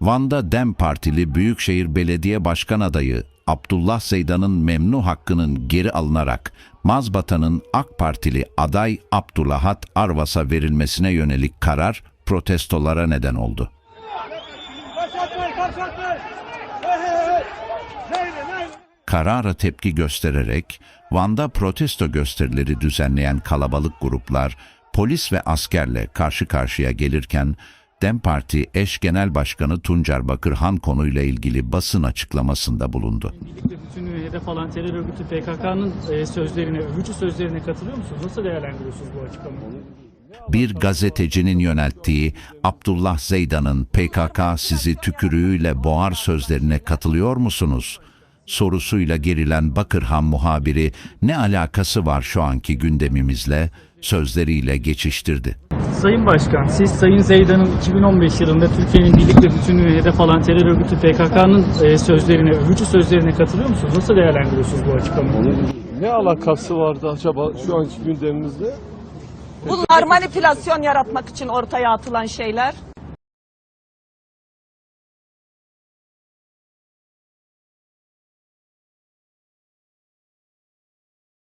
Van'da DEM Partili Büyükşehir Belediye Başkan adayı Abdullah Zeydan'ın memnu hakkının geri alınarak Mazbata'nın AK Partili aday Abdullahat Arvas'a verilmesine yönelik karar protestolara neden oldu. Karara tepki göstererek Van'da protesto gösterileri düzenleyen kalabalık gruplar polis ve askerle karşı karşıya gelirken DEM Parti eş genel başkanı Tuncer Bakırhan konuyla ilgili basın açıklamasında bulundu. Birlikte bütünlüğüne hedef alan terör örgütü PKK'nın e, sözlerine, övücü sözlerine katılıyor musunuz? Nasıl değerlendiriyorsunuz bu açıklamayı? Bir gazetecinin yönelttiği Abdullah Zeydan'ın PKK sizi tükürüğüyle boğar sözlerine katılıyor musunuz? Sorusuyla gerilen Bakırhan muhabiri ne alakası var şu anki gündemimizle sözleriyle geçiştirdi. Sayın Başkan, siz Sayın Zeydan'ın 2015 yılında Türkiye'nin birlik ve bütünlüğüne hedef alan terör örgütü PKK'nın e, sözlerine, övücü sözlerine katılıyor musunuz? Nasıl değerlendiriyorsunuz bu açıklamayı? Ne alakası vardı acaba şu anki gündemimizde? Bunlar manipülasyon yaratmak için ortaya atılan şeyler.